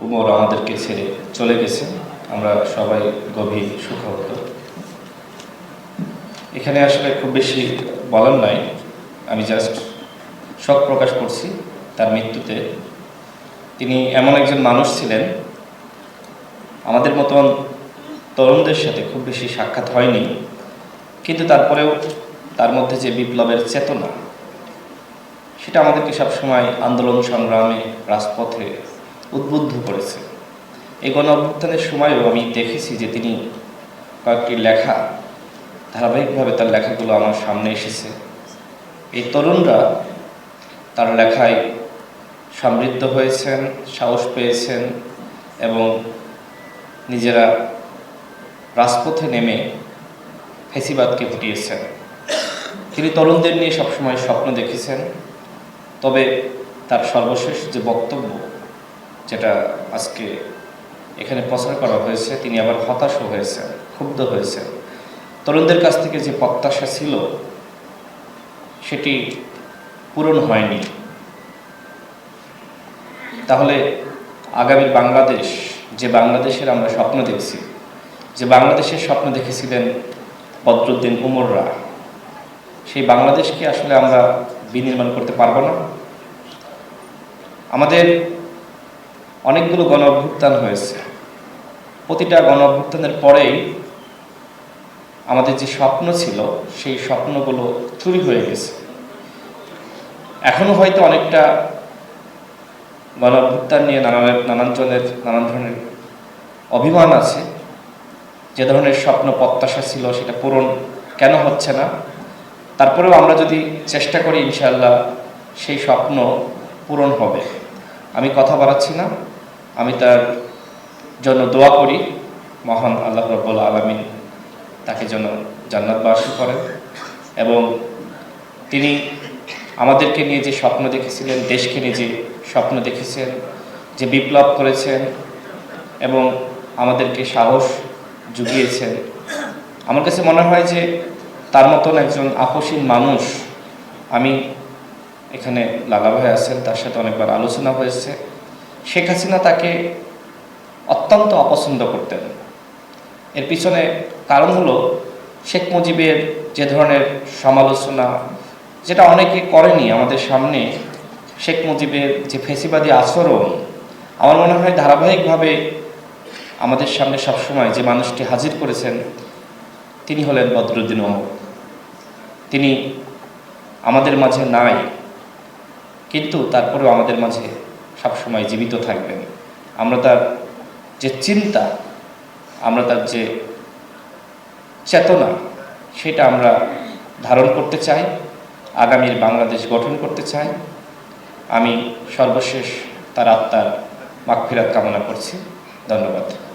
উমর আমাদেরকে ছেড়ে চলে গেছে। আমরা সবাই গভীর সুখবত এখানে আসলে খুব বেশি বলার নাই। আমি জাস্ট শখ প্রকাশ করছি তার মৃত্যুতে। তিনি এমন একজন মানুষ ছিলেন। আমাদের মতন তরুণদের সাথে খুব বেশি সাক্ষাৎ হয়নি। কিন্তু তারপরেও তার মধ্যে যে বিপ্লবের চেতনা, সেটা আমাদেরকে সবসময় আন্দোলন সংগ্রামে রাজপথে উদ্বুদ্ধ করেছে। এই গণ অভ্যুত্থানের সময়ও আমি দেখেছি যে তিনি কয়েকটি লেখা, ধারাবাহিকভাবে তার লেখাগুলো আমার সামনে এসেছে। এই তরুণরা তার লেখায় সমৃদ্ধ হয়েছেন, সাহস পেয়েছেন এবং নিজেরা রাজপথে নেমে ফেসিবাদকে হটিয়েছেন তিনি তরুণদের নিয়ে সবসময় স্বপ্ন দেখেছেন, তবে তার সর্বশেষ যে বক্তব্য যেটা আজকে এখানে প্রচার করা হয়েছে, তিনি আবার হতাশও হয়েছেন, ক্ষুব্ধ হয়েছেন। তরুণদের কাছ থেকে যে প্রত্যাশা ছিল, সেটি পূরণ হয়নি। তাহলে আগামী বাংলাদেশ, যে বাংলাদেশের আমরা স্বপ্ন দেখছি, যে বাংলাদেশের স্বপ্ন দেখেছিলেন বদরুদ্দিন উমররা, সেই বাংলাদেশকে আসলে আমরা বিনির্মাণ করতে পারব না। আমাদের অনেকগুলো গণ অভ্যুত্থান হয়েছে। প্রতিটা গণ অভ্যুত্থানের পরেই আমাদের যে স্বপ্ন ছিল, সেই স্বপ্নগুলো চুরি হয়ে গেছে। এখনও হয়তো অনেকটা গণ অভ্যুত্থান নিয়ে নানান জনের, নানান ধরনের অভিমান আছে। যে ধরনের স্বপ্ন প্রত্যাশা ছিল, সেটা পূরণ কেন হচ্ছে না? তারপরেও আমরা যদি চেষ্টা করি ইনশাল্লাহ সেই স্বপ্ন পূরণ হবে। আমি কথা বাড়াচ্ছি না। আমি তার জন্য দোয়া করি। মহান আল্লাহ রব্বুল আলমিন তাকে যেন জান্নাতবাসী করেন এবং তিনি আমাদেরকে নিয়ে যে স্বপ্ন দেখেছিলেন, দেশকে নিয়ে যে স্বপ্ন দেখেছেন, যে বিপ্লব করেছেন এবং আমাদেরকে সাহস জুগিয়েছেন, আমার কাছে মনে হয় যে তার মতন একজন আপসীন মানুষ আমি এখানে লালা ভাই আছেন, তার সাথে অনেকবার আলোচনা হয়েছে। শেখ হাসিনা তাকে অত্যন্ত অপছন্দ করতেন। এর পিছনে কারণ হলো শেখ মুজিবের যে ধরনের সমালোচনা, যেটা অনেকে করেনি আমাদের সামনে, শেখ মুজিবের যে ফেসিবাদী আচরণ, আমার মনে হয় ধারাবাহিকভাবে আমাদের সামনে সবসময় যে মানুষটি হাজির করেছেন, তিনি হলেন বদরুদ্দিন ওমর তিনি আমাদের মাঝে নাই, কিন্তু তারপরেও আমাদের মাঝে সবসময় জীবিত থাকবেন। আমরা তার যে চিন্তা, আমরা তার যে চেতনা, সেটা আমরা ধারণ করতে চাই, আগামীর বাংলাদেশ গঠন করতে চাই। আমি সর্বশেষ তার আত্মার মাগফিরাত কামনা করছি। ধন্যবাদ।